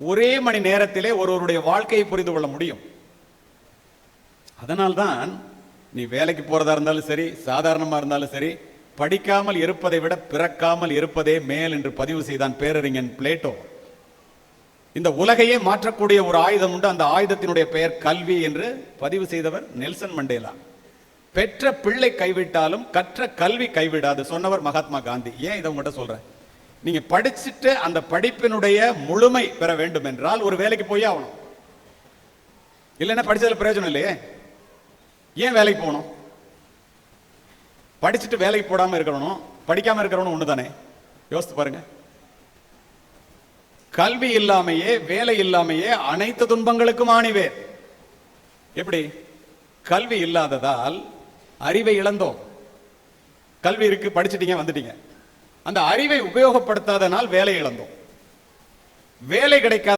ஒரே மணி நேரத்திலே ஒருவருடைய வாழ்க்கையை புரிந்து கொள்ள முடியும். அதனால்தான் நீ வேலைக்கு போறதா இருந்தாலும் சரி சாதாரணமா இருந்தாலும் சரி படிக்காமல் இருப்பதை விட பிறக்காமல் இருப்பதே மேல் என்று பதிவு செய்தான் பேரறிஞன் பிளேட்டோ. இந்த உலகையே மாற்றக்கூடிய ஒரு ஆயுதம் உண்டு. அந்த ஆயுதத்தினுடைய பெயர் கல்வி என்று பதிவு செய்தவர் நெல்சன் மண்டேலா. பெற்ற பிள்ளை கைவிட்டாலும் கற்ற கல்வி கைவிடாது சொன்னவர் மகாத்மா காந்தி. ஏன் இதை உங்கள்கிட்ட சொல்றேன்? நீங்க படிச்சுட்டு அந்த படிப்பினுடைய முழுமை பெற வேண்டும் என்றால் ஒரு வேலைக்கு போய் ஆகணும். இல்லைன்னா படிச்சதுல பிரயோஜனம் இல்லையே. ஏன் வேலைக்கு போகணும்? படிச்சுட்டு வேலைக்கு போடாம இருக்கணும் படிக்காம இருக்கிறவனும் ஒண்ணுதானே? யோசித்து பாருங்க. கல்வி இல்லாமையே வேலை இல்லாமையே அனைத்து துன்பங்களுக்கும் ஆணிவேர். எப்படி? கல்வி இல்லாததால் அறிவை இழந்தோம். கல்வி இருக்கு படிச்சிட்டீங்க வந்துட்டீங்க. அந்த அறிவை உபயோகப்படுத்தாதனால் வேலை இழந்தோம். வேலை கிடைக்காத